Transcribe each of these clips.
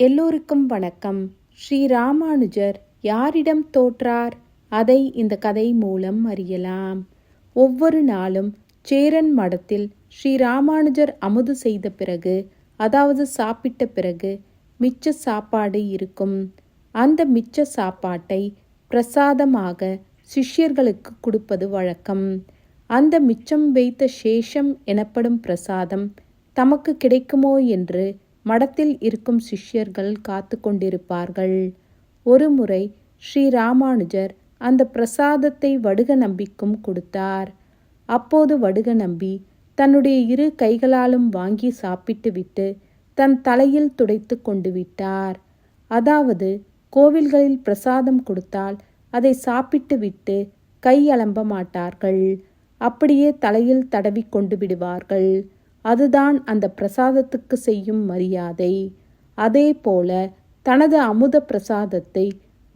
எல்லோருக்கும் வணக்கம். ஸ்ரீ ராமானுஜர் யாரிடம் தோற்றார்? அதை இந்த கதை மூலம் அறியலாம். ஒவ்வொரு நாளும் சேரன் மடத்தில் ஸ்ரீ ராமானுஜர் அமுது செய்த பிறகு அதாவது சாப்பிட்ட பிறகு மிச்ச சாப்பாடு இருக்கும். அந்த மிச்ச சாப்பாட்டை பிரசாதமாக சிஷ்யர்களுக்கு கொடுப்பது வழக்கம். அந்த மிச்சம் வைத்த சேஷம் எனப்படும் பிரசாதம் தமக்கு கிடைக்குமோ என்று மடத்தில் இருக்கும் சிஷ்யர்கள் காத்து கொண்டிருப்பார்கள். ஒருமுறை ஸ்ரீ ராமானுஜர் அந்த பிரசாதத்தை வடுக நம்பிக்கும் கொடுத்தார். அப்போது வடுக நம்பி தன்னுடைய இரு கைகளாலும் வாங்கி சாப்பிட்டுவிட்டு தன் தலையில் துடைத்து கொண்டு விட்டார். அதாவது கோவில்களில் பிரசாதம் கொடுத்தால் அதை சாப்பிட்டு விட்டு கை அலம்ப மாட்டார்கள். அப்படியே தலையில் தடவி கொண்டு விடுவார்கள். அதுதான் அந்த பிரசாதத்துக்கு செய்யும் மரியாதை. அதே போல தனது அமுத பிரசாதத்தை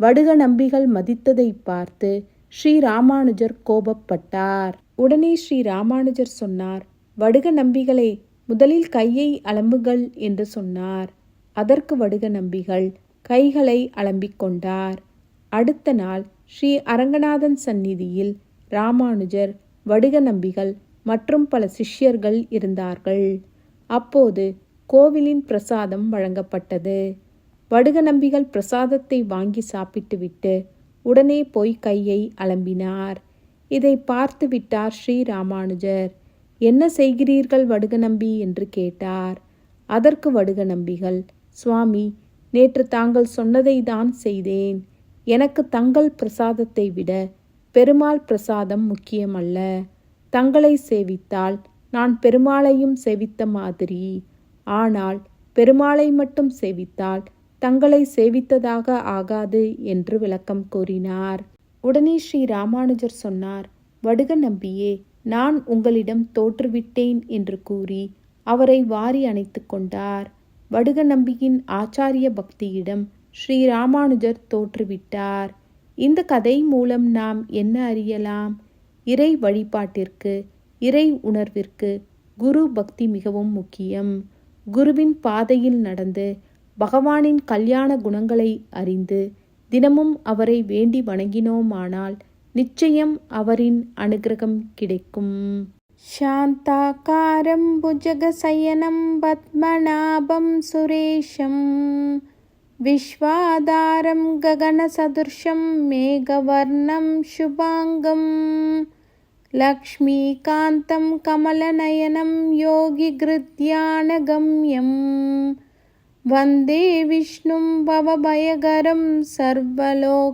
வடுக நம்பிகள் மதித்ததை பார்த்து ஸ்ரீ ராமானுஜர் கோபப்பட்டார். உடனே ஸ்ரீ ராமானுஜர் சொன்னார் வடுக நம்பிகளே முதலில் கையை அலம்புகள் என்று சொன்னார். அதற்கு வடுக நம்பிகள் கைகளை அலம்பிக் கொண்டார். அடுத்த நாள் ஸ்ரீ அரங்கநாதன் சந்நிதியில் ராமானுஜர் வடுக நம்பிகள் மற்றும் பல சிஷ்யர்கள் இருந்தார்கள். அப்போது கோவிலின் பிரசாதம் வழங்கப்பட்டது. வடுக நம்பிகள் பிரசாதத்தை வாங்கி சாப்பிட்டுவிட்டு உடனே போய் கையை அலம்பினார். இதை பார்த்து விட்டார் ஸ்ரீ ராமானுஜர் என்ன செய்கிறீர்கள் வடுக நம்பி என்று கேட்டார். அதற்கு வடுக நம்பிகள் சுவாமி நேற்று தாங்கள் சொன்னதை தான் செய்தேன். எனக்கு தங்கள் பிரசாதத்தை விட பெருமாள் பிரசாதம் முக்கியமல்ல. தங்களை சேவித்தால் நான் பெருமாளையும் சேவித்த மாதிரி. ஆனால் பெருமாளை மட்டும் சேவித்தால் தங்களை சேவித்ததாக ஆகாது என்று விளக்கம் கூறினார். உடனே ஸ்ரீ ராமானுஜர் சொன்னார் வடுக நம்பியே நான் உங்களிடம் தோற்றுவிட்டேன் என்று கூறி அவரை வாரி அணைத்து கொண்டார். வடுக நம்பியின் ஆச்சாரிய பக்தியிடம் ஸ்ரீ ராமானுஜர் தோற்றுவிட்டார். இந்த கதை மூலம் நாம் என்ன அறியலாம்? இறை வழிபாட்டிற்கு இறை உணர்விற்கு குரு பக்தி மிகவும் முக்கியம் குருவின் பாதையில் நடந்து பகவானின் கல்யாண குணங்களை அறிந்து தினமும் அவரை வேண்டி வணங்கினோமானால் நிச்சயம் அவரின் அனுகிரகம் கிடைக்கும் शान्ताकारं भुजगशयनं पद्मनाभं सुरेशं विश्वाधारं गगनसदृशं मेघवर्णं शुभाङ्गं लक्ष्मीकान्तं कमलनयनं योगिगृध्यानगम्यं वन्दे विष्णुं भवभयगरं सर्वलोकैकनाथम्